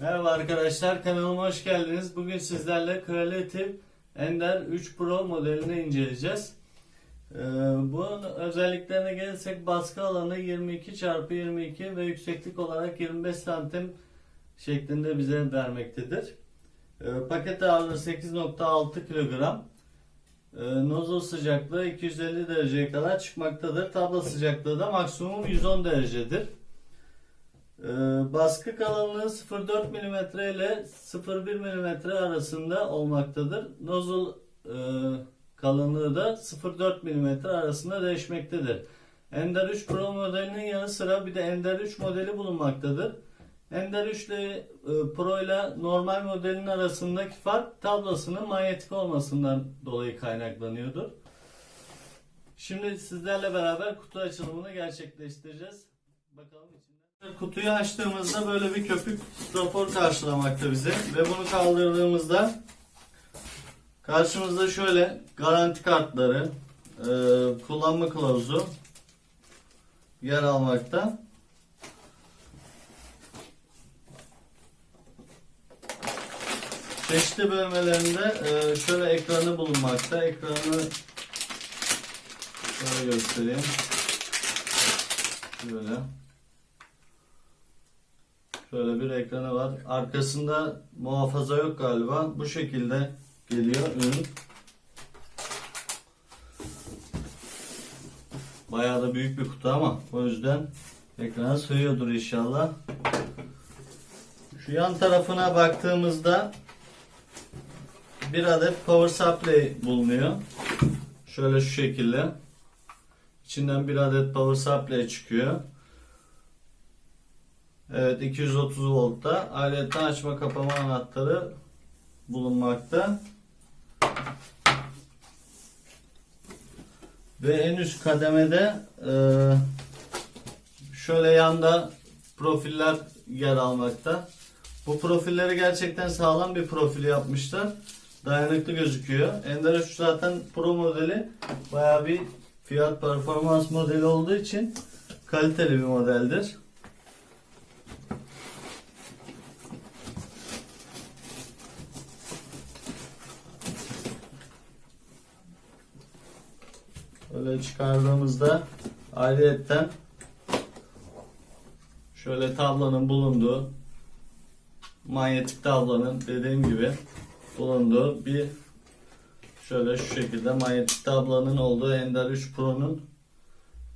Merhaba arkadaşlar kanalıma hoş geldiniz. Bugün sizlerle Creative Ender 3 Pro modelini inceleyeceğiz. Ee, bunun özelliklerine gelirsek baskı alanı 22 x 22 ve yükseklik olarak 25 santim şeklinde bize vermektedir. Ee, paket ağırlığı 8.6 kilogram. Ee, nozzle sıcaklığı 250 dereceye kadar çıkmaktadır. Tablo sıcaklığı da maksimum 110 derecedir. Ee, baskı kalınlığı 0.4 mm ile 0.1 mm arasında olmaktadır. Nozzle e, kalınlığı da 0.4 mm arasında değişmektedir. Ender 3 Pro modelinin yanı sıra bir de Ender 3 modeli bulunmaktadır. Ender 3 ile e, Pro ile normal modelin arasındaki fark tablosunun manyetik olmasından dolayı kaynaklanıyordur. Şimdi sizlerle beraber kutu açılımını gerçekleştireceğiz. Bakalım içinden. Kutuyu açtığımızda böyle bir köpük rapor karşılamakta bize ve bunu kaldırdığımızda karşımızda şöyle garanti kartları, e, kullanma kılavuzu yer almakta. Çeşitli bölmelerinde e, şöyle ekranı bulunmakta. Ekranı şöyle göstereyim. Böyle. Şöyle bir ekranı var. Arkasında muhafaza yok galiba. Bu şekilde geliyor ürün. Bayağı da büyük bir kutu ama o yüzden ekrana sığıyordur inşallah. Şu yan tarafına baktığımızda bir adet power supply bulunuyor. Şöyle şu şekilde. İçinden bir adet power supply çıkıyor. Evet 230 voltta. Aletten açma kapama anahtarı bulunmakta. Ve en üst kademede e, şöyle yanda profiller yer almakta. Bu profilleri gerçekten sağlam bir profil yapmışlar. Dayanıklı gözüküyor. Ender 3 zaten Pro modeli baya bir fiyat performans modeli olduğu için kaliteli bir modeldir. Böyle çıkardığımızda ayrıyetten şöyle tablanın bulunduğu manyetik tablanın dediğim gibi bulunduğu bir şöyle şu şekilde manyetik tablanın olduğu Ender 3 Pro'nun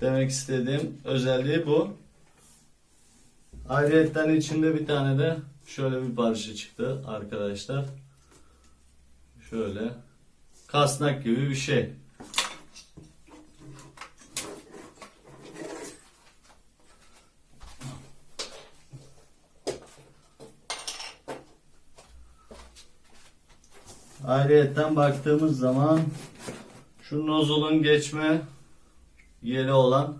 demek istediğim özelliği bu. Ayrıyetten içinde bir tane de şöyle bir parça çıktı arkadaşlar. Şöyle kasnak gibi bir şey. Ayrıyetten baktığımız zaman şu nozulun geçme yeri olan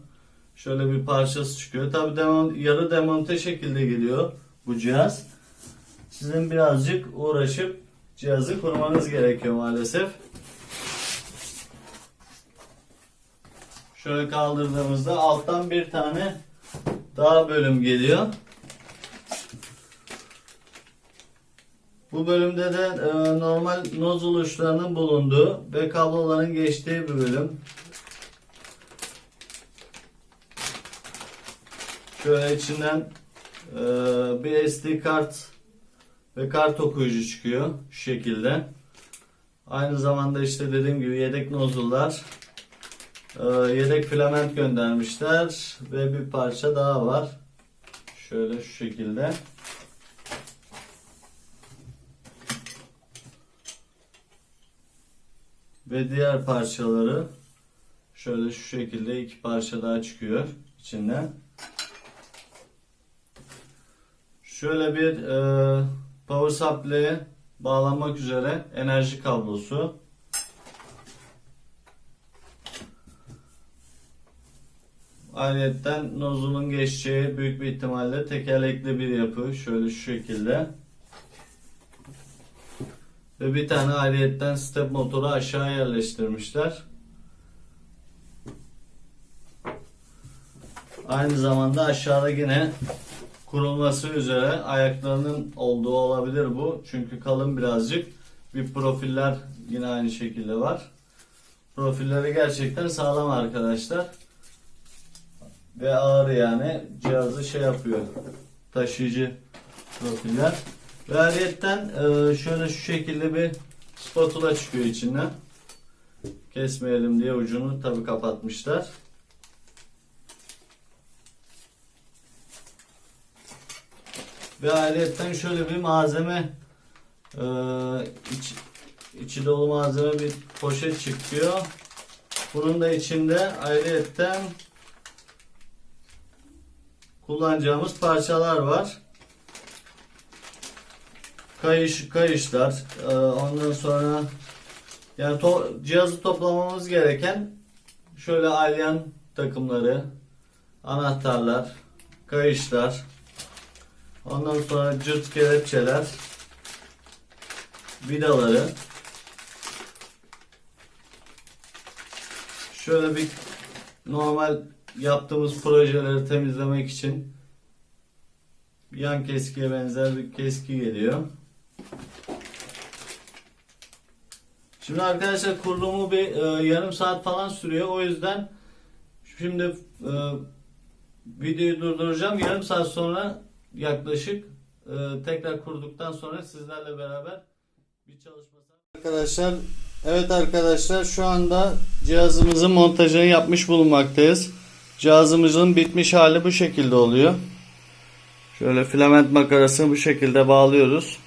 şöyle bir parçası çıkıyor. Tabi demon, yarı demonte şekilde geliyor bu cihaz. Sizin birazcık uğraşıp cihazı kurmanız gerekiyor maalesef. Şöyle kaldırdığımızda alttan bir tane daha bölüm geliyor. Bu bölümde de e, normal nozzle uçlarının bulunduğu ve kabloların geçtiği bir bölüm. Şöyle içinden e, bir SD kart ve kart okuyucu çıkıyor şu şekilde. Aynı zamanda işte dediğim gibi yedek nozzle'lar, e, yedek filament göndermişler ve bir parça daha var. Şöyle şu şekilde. Ve diğer parçaları şöyle şu şekilde iki parça daha çıkıyor içinden. Şöyle bir e, power supply'e bağlanmak üzere enerji kablosu. Ayrıca nozulun geçeceği büyük bir ihtimalle tekerlekli bir yapı. Şöyle şu şekilde. Ve bir tane ayrıyetten step motoru aşağı yerleştirmişler. Aynı zamanda aşağıda yine kurulması üzere ayaklarının olduğu olabilir bu. Çünkü kalın birazcık. Bir profiller yine aynı şekilde var. Profilleri gerçekten sağlam arkadaşlar. Ve ağır yani cihazı şey yapıyor. Taşıyıcı profiller. Ve ayrıyetten e, şöyle şu şekilde bir spatula çıkıyor içinden. Kesmeyelim diye ucunu tabi kapatmışlar. Ve ayrıyetten şöyle bir malzeme e, iç, içi dolu malzeme bir poşet çıkıyor. Bunun da içinde ayrıyetten kullanacağımız parçalar var. Kayış, kayışlar, e, ondan sonra yani to- cihazı toplamamız gereken şöyle alyan takımları, anahtarlar, kayışlar, ondan sonra cırt kelepçeler, vidaları, şöyle bir normal yaptığımız projeleri temizlemek için yan keskiye benzer bir keski geliyor. Şimdi arkadaşlar kurulumu bir e, yarım saat falan sürüyor. O yüzden şimdi e, videoyu durduracağım. Yarım saat sonra yaklaşık e, tekrar kurduktan sonra sizlerle beraber bir çalışma Arkadaşlar evet arkadaşlar şu anda cihazımızın montajını yapmış bulunmaktayız. Cihazımızın bitmiş hali bu şekilde oluyor. Şöyle filament makarasını bu şekilde bağlıyoruz.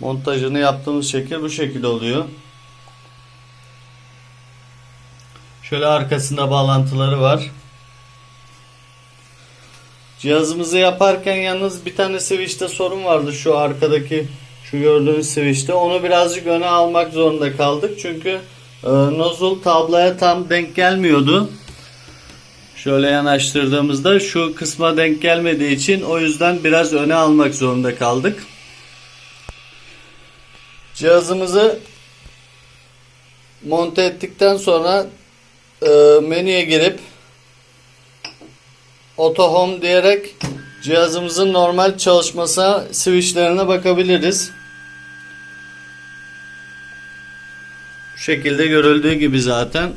Montajını yaptığımız şekil bu şekilde oluyor. Şöyle arkasında bağlantıları var. Cihazımızı yaparken yalnız bir tane switch'te sorun vardı şu arkadaki şu gördüğünüz switch'te. Onu birazcık öne almak zorunda kaldık. Çünkü e, nozzle tabloya tam denk gelmiyordu. Şöyle yanaştırdığımızda şu kısma denk gelmediği için o yüzden biraz öne almak zorunda kaldık. Cihazımızı monte ettikten sonra e, menüye girip Auto Home diyerek cihazımızın normal çalışması switchlerine bakabiliriz. Bu şekilde görüldüğü gibi zaten.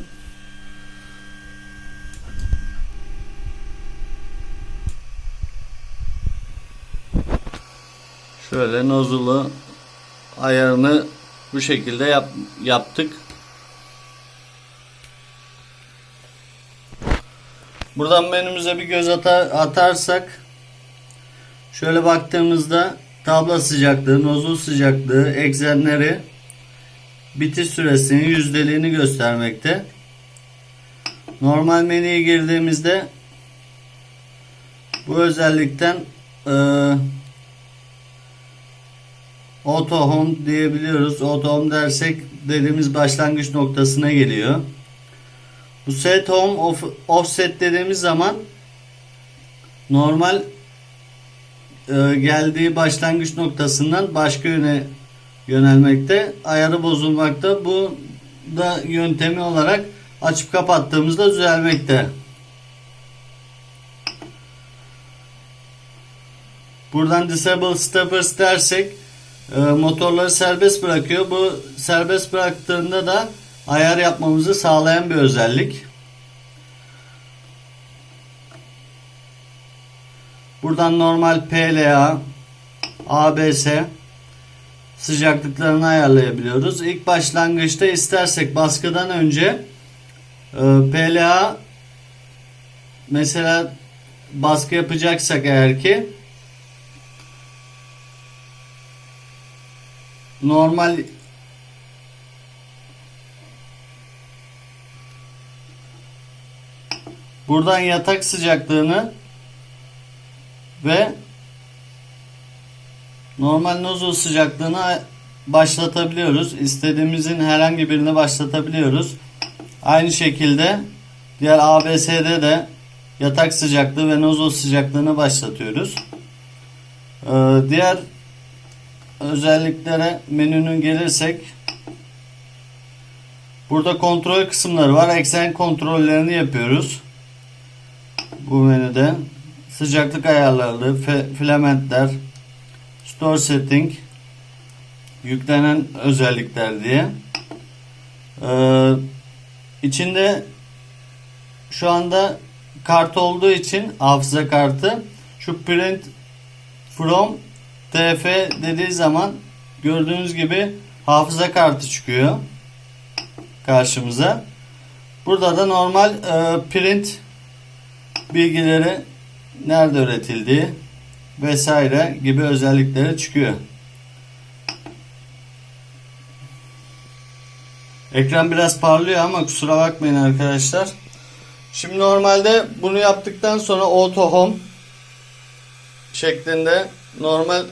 Şöyle nozulu ayarını bu şekilde yap, yaptık. Buradan menümüze bir göz atar, atarsak şöyle baktığımızda tabla sıcaklığı, nozul sıcaklığı, eksenleri bitiş süresini, yüzdeliğini göstermekte. Normal menüye girdiğimizde bu özellikten eee Auto Home diyebiliyoruz. Auto Home dersek dediğimiz başlangıç noktasına geliyor. Bu set home off, offset dediğimiz zaman normal e, geldiği başlangıç noktasından başka yöne yönelmekte. Ayarı bozulmakta. Bu da yöntemi olarak açıp kapattığımızda düzelmekte. Buradan disable steppers dersek e, motorları serbest bırakıyor. Bu serbest bıraktığında da ayar yapmamızı sağlayan bir özellik. Buradan normal PLA, ABS sıcaklıklarını ayarlayabiliyoruz. İlk başlangıçta istersek baskıdan önce e, PLA mesela baskı yapacaksak eğer ki normal buradan yatak sıcaklığını ve normal nozzle sıcaklığını başlatabiliyoruz. İstediğimizin herhangi birini başlatabiliyoruz. Aynı şekilde diğer ABS'de de yatak sıcaklığı ve nozzle sıcaklığını başlatıyoruz. Ee, diğer özelliklere menünün gelirsek burada kontrol kısımları var. Eksen kontrollerini yapıyoruz. bu menüde. Sıcaklık ayarları, filamentler, store setting, yüklenen özellikler diye. Ee, içinde şu anda kart olduğu için hafıza kartı şu print from tf dediği zaman gördüğünüz gibi hafıza kartı çıkıyor karşımıza. Burada da normal e, print bilgileri nerede üretildiği vesaire gibi özellikleri çıkıyor. Ekran biraz parlıyor ama kusura bakmayın arkadaşlar. Şimdi normalde bunu yaptıktan sonra auto home şeklinde normal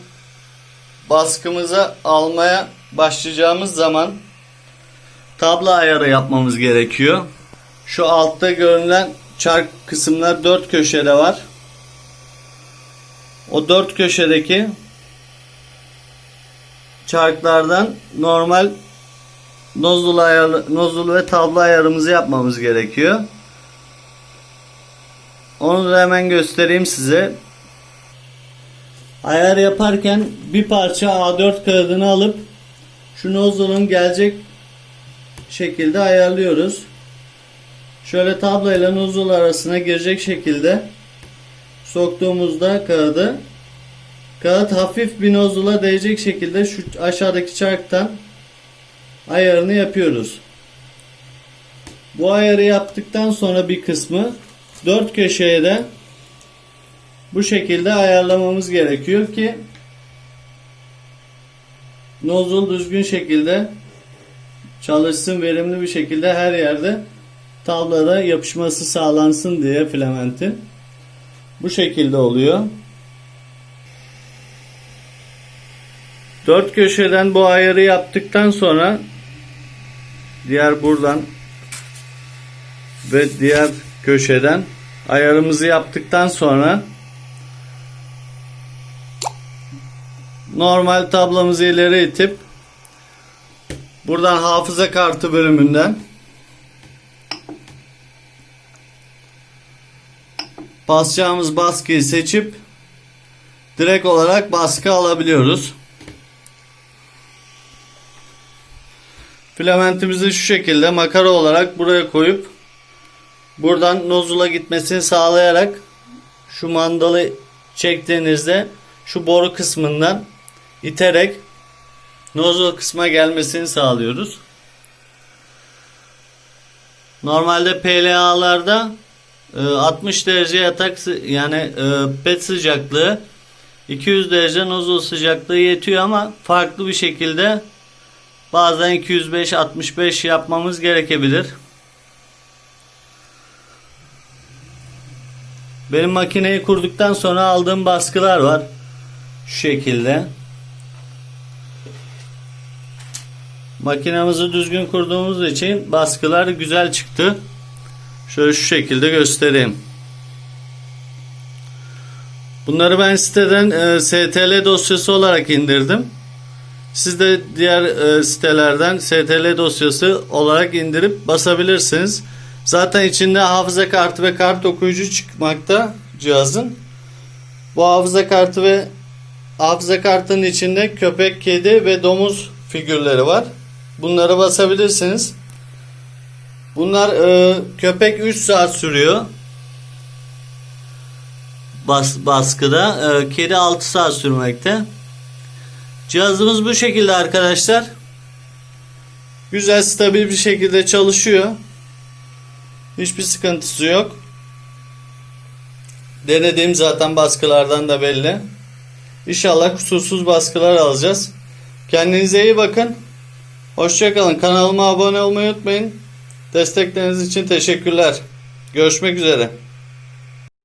baskımıza almaya başlayacağımız zaman tablo ayarı yapmamız gerekiyor. Şu altta görünen çark kısımlar dört köşede var. O dört köşedeki çarklardan normal nozul ayarı, nozul ve tablo ayarımızı yapmamız gerekiyor. Onu da hemen göstereyim size. Ayar yaparken bir parça A4 kağıdını alıp şu nozulun gelecek şekilde ayarlıyoruz. Şöyle tabloyla nozul arasına girecek şekilde soktuğumuzda kağıdı kağıt hafif bir nozula değecek şekilde şu aşağıdaki çarktan ayarını yapıyoruz. Bu ayarı yaptıktan sonra bir kısmı dört köşeye de bu şekilde ayarlamamız gerekiyor ki nozul düzgün şekilde çalışsın verimli bir şekilde her yerde tabloda yapışması sağlansın diye filamentin. Bu şekilde oluyor. Dört köşeden bu ayarı yaptıktan sonra diğer buradan ve diğer köşeden ayarımızı yaptıktan sonra normal tablomuzu ileri itip buradan hafıza kartı bölümünden basacağımız baskıyı seçip direkt olarak baskı alabiliyoruz. Filamentimizi şu şekilde makara olarak buraya koyup buradan nozula gitmesini sağlayarak şu mandalı çektiğinizde şu boru kısmından iterek nozul kısma gelmesini sağlıyoruz. Normalde PLA'larda 60 derece yatak yani e, pet sıcaklığı 200 derece nozul sıcaklığı yetiyor ama farklı bir şekilde bazen 205 65 yapmamız gerekebilir. Benim makineyi kurduktan sonra aldığım baskılar var. Şu şekilde. Makinamızı düzgün kurduğumuz için baskılar güzel çıktı. Şöyle şu şekilde göstereyim. Bunları ben siteden e, STL dosyası olarak indirdim. Siz de diğer e, sitelerden STL dosyası olarak indirip basabilirsiniz. Zaten içinde hafıza kartı ve kart okuyucu çıkmakta cihazın. Bu hafıza kartı ve hafıza kartının içinde köpek, kedi ve domuz figürleri var. Bunları basabilirsiniz. Bunlar e, köpek 3 saat sürüyor. Bas, baskıda. E, kedi 6 saat sürmekte. Cihazımız bu şekilde arkadaşlar. Güzel stabil bir şekilde çalışıyor. Hiçbir sıkıntısı yok. Denediğim zaten baskılardan da belli. İnşallah kusursuz baskılar alacağız. Kendinize iyi bakın. Hoşçakalın. Kanalıma abone olmayı unutmayın. Destekleriniz için teşekkürler. Görüşmek üzere.